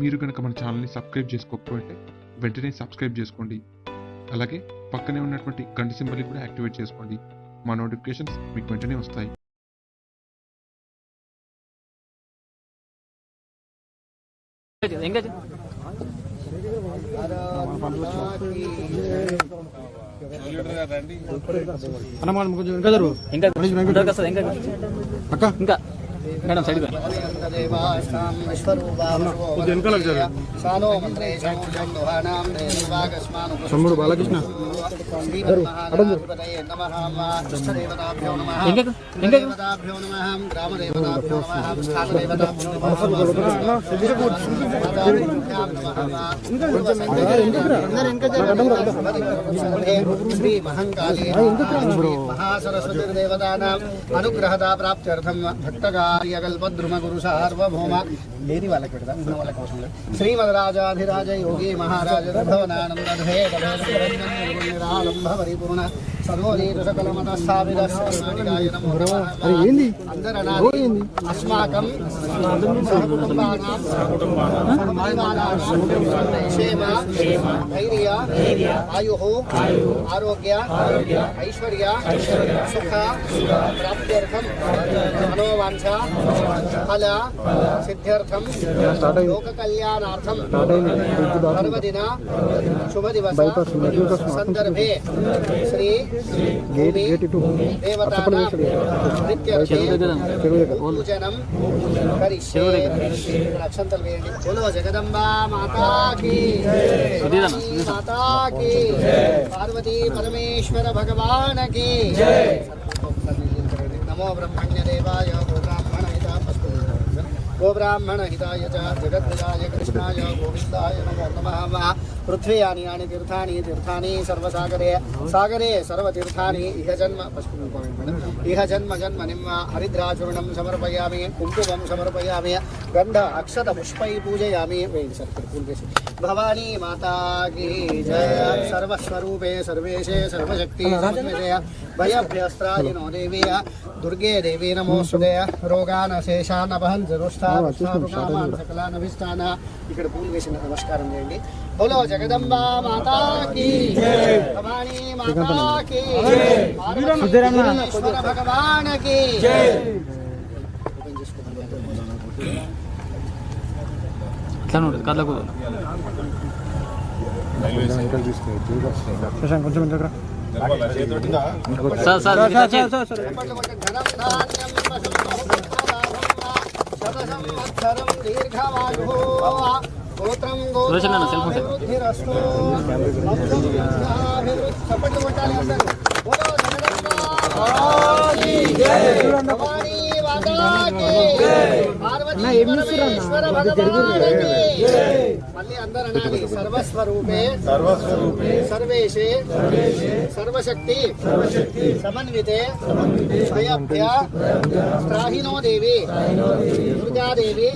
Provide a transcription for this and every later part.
మీరు కనుక మన ఛానల్ని సబ్స్క్రైబ్ చేసుకోకపోతే వెంటనే సబ్స్క్రైబ్ చేసుకోండి. అలాగే పక్కనే ఉన్నటువంటి గంట సింబల్ని కూడా యాక్టివేట్ చేసుకోండి. మా నోటిఫికేషన్స్ మీకు వెంటనే వస్తాయి. ఇంకా ఇంకా. మేడం సైడ్ తమ్ముడు బాలకృష్ణ ఇంకా ఇంకా శ్రీ మహంకాళీ మహాసరస్వతిర్దేవతానాం అనుగ్రహత ప్రాప్త్యర్థం భక్తకార్యకల్పద్రుమ గురు సార్వభౌమ లేని వాళ్ళకి పెడదాం ఉన్న వాళ్ళ కోసం లేదు. శ్రీమదరాజాధిరాజ యోగి మహారాజ భవనానంద నిరాళంబ పరిపూర్ణ సర్వోదీత సకలమత స్థాపిత ఏంది అందరనాది అస్మాకం సహకుటుంబానాం సహకుటుంబానాం క్షేమ ధైర్య ఆయు ఆరోగ్య ఐశ్వర్య సుఖ ప్రాప్త్యర్థం మనోవాంఛ ఫల సిద్ధ్యర్థం లోక కళ్యాణార్థం సర్వదిన శుభ దివస సందర్భే శ్రీ భూమి దేవతానాం నిత్యర్థే పూజనం కరిష్యే అక్షంతలు వేయండి బోలో జగదంబా మాతాకి మాతాకి పార్వతీ పరమేశ్వర భగవానకి నమో नमो ब्रह्मण्य देवाय ब्रह्मण्यदेवाय गोब्राह्मणहितापस्तु गोब्राह्मणहिताय च जगद्विदाय कृष्णाय गोविन्दाय नमो नमः। पृथ्वी यानि यानि, तीर्थानि तीर्थानि, सर्वसागरे, सागरे, सर्वतीर्थानि, इह जन्म इह जन्म जन्म निम्म हरिद्राचूर्णं समर्पयामि, कुङ्कुमं समर्पयामि, गन्ध, अक्षतपुष्पै पूजयामि वेङ्कटपूर्वेषु భవానీ మాతాకి జయ సర్వస్వరూపే సర్వేశే సర్వశక్తి సమన్వితే భయభ్యస్త్రాజినో దేవీ దుర్గే దేవీ నమోస్తుదే రోగాన శేషాన్ అపహన్ జరుష్టాన్ సకలానభిస్థాన ఇక్కడ పూలు వేసిన నమస్కారం చేయండి బోలో జగదంబా మాతాకి భవానీ మాతాకి భగవానకి అట్లా ఉంటుంది కళ్ళకు శశాంక్ కొంచెం సార్ సార్ అన్న, సెల్ ఫోన్ సెల్. మళ్ళీ అందరూ అనాలి సర్వస్వరూపే సర్వస్వరూపే సర్వేశే సర్వశక్తి సమన్వితే భయభ్య త్రాహినో దేవి దుర్గాదేవి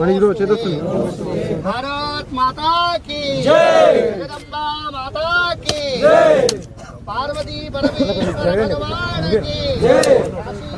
మరి ఈరోజు చేతొస్తుంది. భారత్ మాతా కి! జగదంబా మాతా కి! పార్వతీ పరమేశ్వర భగవానికి!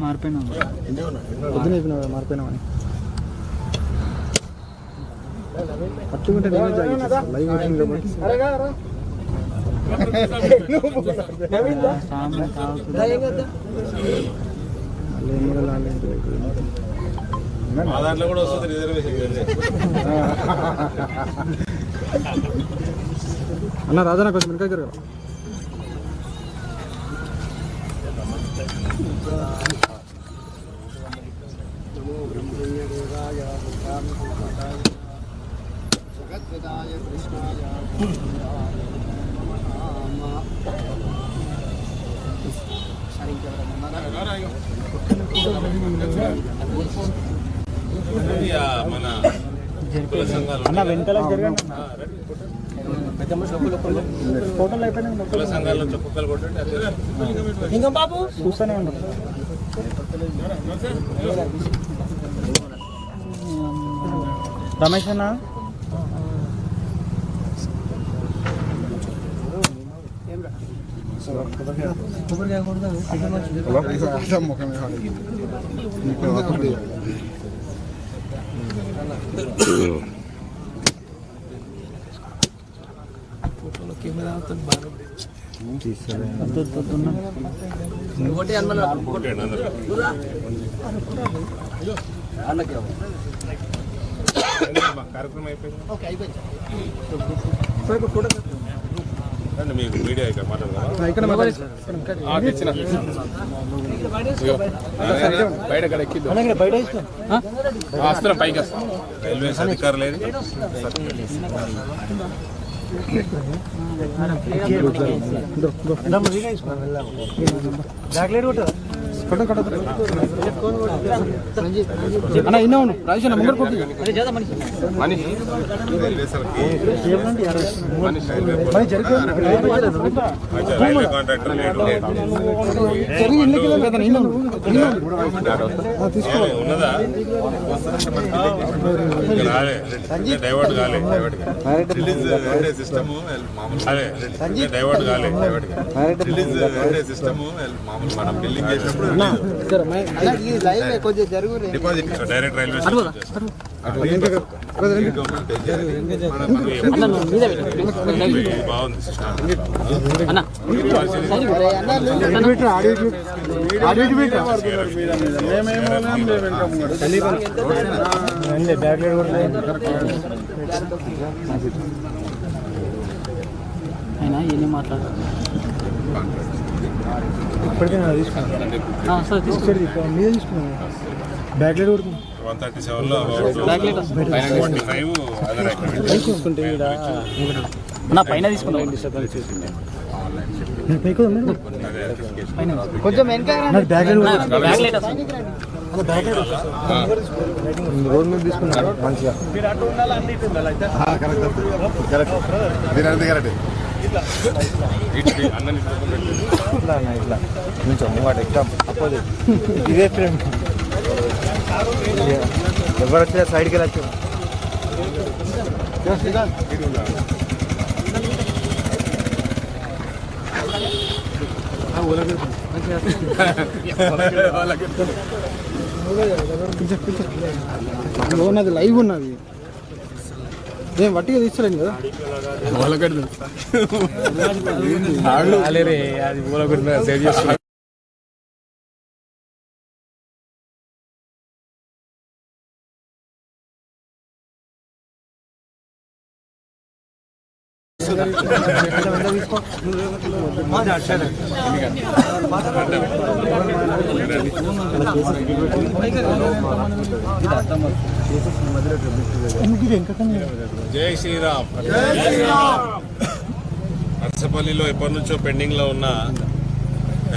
మారిపోయినా మారిపోయినామని పట్టుకుంటే నేనే జాగ్రత్త లైవ్ వచ్చింది కాబట్టి లాలేదు. మా దాంట్లో కూడా వస్తుంది రిజర్వేషన్ అన్న రాజా కొంచెం వెనక జరగ కృష్ణాయ మన వెనకాల జరగండి ఫోటోలు అయిపోయినాయి ఇంకా బాబు? చూస్తూనే ఉండరు రమేష్ అన్న? కొట్టండి అందరూ మా కార్యక్రమం అయిపోయింది. ఓకే అయిపోయింది ఫోటో మీకు మీడియా ఇక్కడ మాట్లాడదాం ఇక్కడ బయట ఇస్తాం రైల్వేస్ అధికారులు ఏది? అన్న ఇన్న ఉండు. రాజేష్ అన్న ముందర కొట్టు రాలే. డైవర్ట్ కాలే డైవర్ట్ రిలీజ్ సిస్టమ్ అదే డైవర్ట్ కాలే డైవర్ట్ రిలీజ్ సిస్టమ్ మామూలు మనం బిల్లింగ్ చేసినప్పుడు డైరెక్ట్ రైల్వే బాగుంది అయినా ఎన్ని మాట్లాడారు ఇప్పటికైనా తీసుకున్నాను. ఆ, సరే తీసుకో. మీద తీసుకున్నాను. బ్యాక్ లైట్ కొడుతుంది వన్ థర్టీ సెవెన్లో బ్యాక్ లైట్ వస్తుంది. ట్వంటీ ఫైవ్ అదర్ యాక్టివిటీ పైన తీసుకుంటాం కొంచెం రోడ్. మీద మంచిగా. అన్నని ఇట్లా అన్న, ఇట్లా కొంచెం ముంగట ఎగ్జామ్ అపోజిట్ ఇదే ఫ్రేమ్. ఎవరు వచ్చినా సైడ్కి వెళ్ళచ్చు ఉన్నది లైవ్ ఉన్నది ఏం వట్టిగా తీసుకోలేను కదా. అది మూలగడ్డ సేవ్ చేస్తున్నా. జై శ్రీరామ్. అరసపల్లిలో ఎప్పటి నుంచో పెండింగ్లో ఉన్న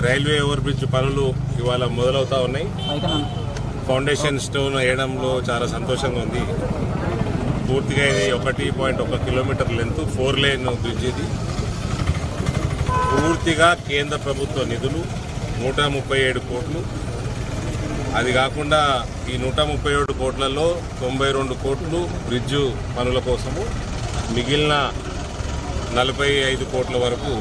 రైల్వే ఓవర్ బ్రిడ్జ్ పనులు ఇవాళ మొదలవుతా ఉన్నాయి. ఫౌండేషన్ స్టోన్ వేయడంలో చాలా సంతోషంగా ఉంది. పూర్తిగా ఇది ఒకటి పాయింట్ ఒక kilometre length four lane bridge ఇది. పూర్తిగా కేంద్ర ప్రభుత్వ నిధులు నూట ముప్పై ఏడు కోట్లు. అది కాకుండా ఈ నూట ముప్పై ఏడు కోట్లలో తొంభై రెండు కోట్లు బ్రిడ్జు పనుల కోసము మిగిలిన నలభై ఐదు కోట్ల వరకు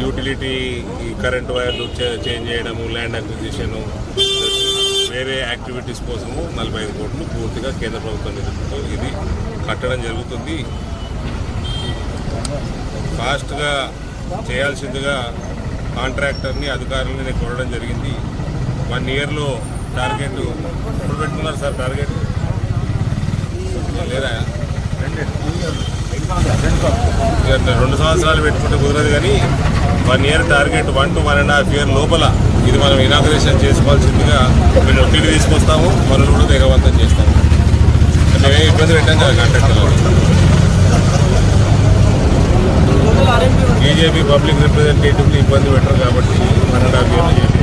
యూటిలిటీ ఈ కరెంట్ వైర్లు చే- చేంజ్ చేయడము ల్యాండ్ అక్విజిషను వేరే యాక్టివిటీస్ కోసము నలభై ఐదు కోట్లు పూర్తిగా కేంద్ర ప్రభుత్వం నిధులతో ఇది కట్టడం జరుగుతుంది. ఫాస్ట్గా చేయాల్సిందిగా కాంట్రాక్టర్ని అధికారులని నేను కోరడం జరిగింది. వన్ ఇయర్లో టార్గెట్ ఎప్పుడు పెట్టుకున్నారు సార్ టార్గెట్. లేదా? రెండు సంవత్సరాలు పెట్టుకుంటే కుదరదు కానీ one year target one two one and half year లోపల ఇది మనం ఇనాగ్రేషన్ చేసుకోవాల్సిందిగా మేము ఒత్తిడి తీసుకొస్తాము మనల్ని కూడా వేగవంతం చేస్తాము. మేమే ఇబ్బంది పెట్టాం కదా కాంట్రాక్టర్ బీజేపీ పబ్లిక్ రిప్రజెంటేటివ్లు ఇబ్బంది పెట్టరు కాబట్టి వన్ అండ్ హాఫ్ ఇయర్లో చేసి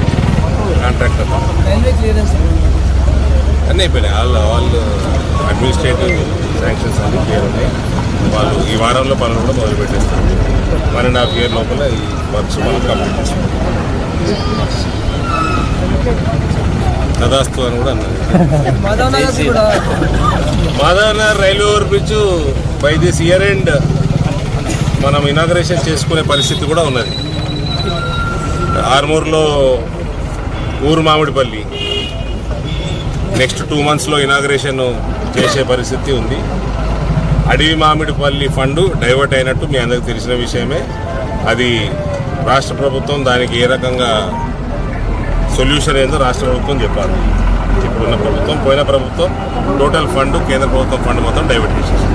కాంట్రాక్టర్ అన్నీ అయిపోయినాయి. వాళ్ళు వాళ్ళు అడ్మినిస్ట్రేటివ్ శాంక్షన్స్ అన్ని క్లియర్ ఉన్నాయి. వాళ్ళు ఈ వారంలో పనులు కూడా మొదలు పెట్టేస్తారు. వన్ అండ్ హాఫ్ ఇయర్ లోపల ఈ వర్క్స్ మనం కంప్లీట్ చేస్తాం. తదాస్తు అని కూడా అన్నారు. Madhavnagar railway over bridge by this year end మనం ఇనాగ్రేషన్ చేసుకునే పరిస్థితి కూడా ఉన్నది. ఆర్మూర్లో ఊరు మామిడిపల్లి. నెక్స్ట్ టూ మంత్స్లో ఇనాగ్రేషన్ చేసే పరిస్థితి ఉంది. అడవి మామిడిపల్లి ఫండ్ డైవర్ట్ అయినట్టు మీ అందరికి తెలిసిన విషయమే. అది రాష్ట్ర ప్రభుత్వం దానికి ఏ రకంగా సొల్యూషన్ ఏందో రాష్ట్ర ప్రభుత్వం చెప్పాలి. ఇప్పుడున్న ప్రభుత్వం పోయిన ప్రభుత్వం టోటల్ ఫండ్ కేంద్ర ప్రభుత్వం ఫండ్ మొత్తం డైవర్ట్ చేసేసింది.